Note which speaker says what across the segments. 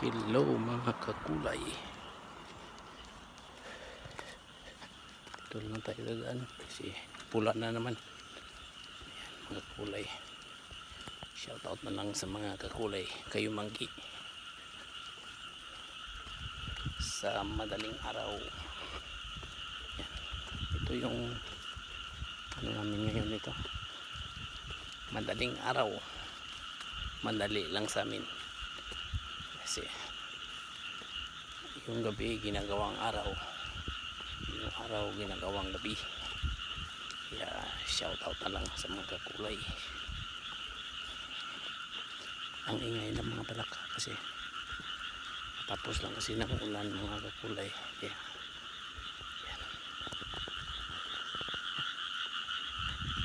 Speaker 1: Hello mga kakulay. Ito lang tayo dadaan kasi pula na naman. Ayan, mga kulay. Shout out na lang sa mga kakulay. Kayo manggi. Sa madaling araw. Ayan. Ito yung ano namin ngayon ito. Madaling araw. Madali lang sa amin kasi yung gabi ginagawang araw. Yung araw ginagawang gabi. Kaya shout out na lang sa mga kakulay ang ingay ng mga palaka kasi tapos lang kasi ng ulan mga kakulay kaya yan.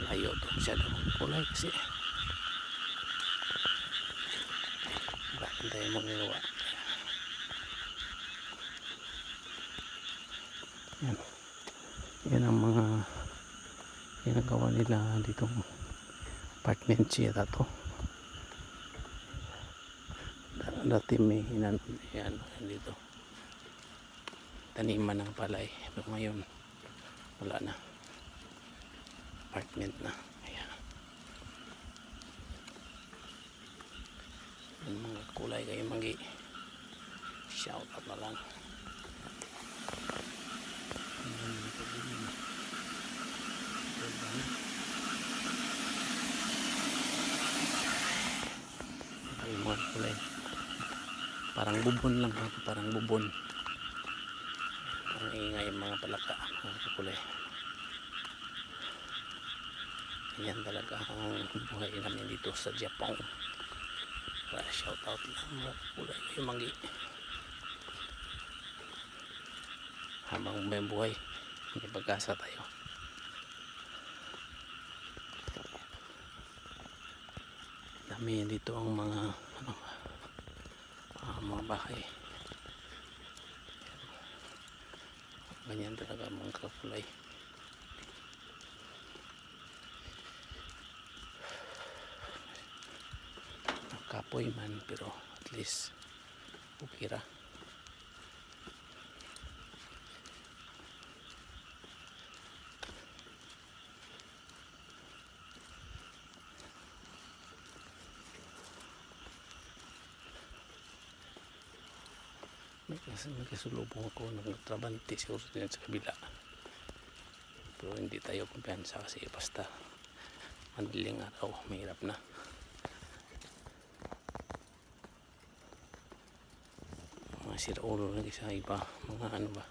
Speaker 1: layo to masyado kulay kasi tayo magawa yan. Yan ang mga ginagawa nila ditong apartment siya to. Da- dati may hinan yan dito. Taniman ng palay. Pero ngayon wala na. Apartment na ayan yung mga kulay kayo magi shout out na lang. Yung mga kulay. Parang bubon lang ako parang bubon. Parang ingay mga palaka mga kulay. Yan talaga ang buhay namin dito sa Japan kaya shout out lang mga kulay kayo manggi. Habang may buhay may pag-asa tayo. Dami dito ang mga ano, ah, mga bahay. Ganyan talaga mga kakulay kapoy man pero at least okay ra. May, kas may kasulubong ako ng trabante siguro din sa kabila. Pero hindi tayo kumpiyansa kasi basta madaling araw mahirap na mga siraulo lagi sa iba mga ano ba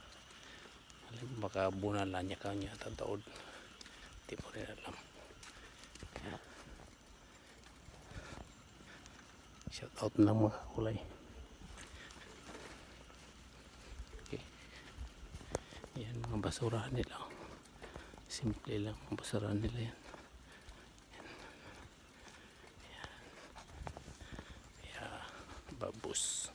Speaker 1: alam baka bunala niya kanya tataod. Hindi mo rin alam. Shout out na mga kulay. Okay. Yan mga basurahan nila. Simple lang mga basurahan nila yan. Babus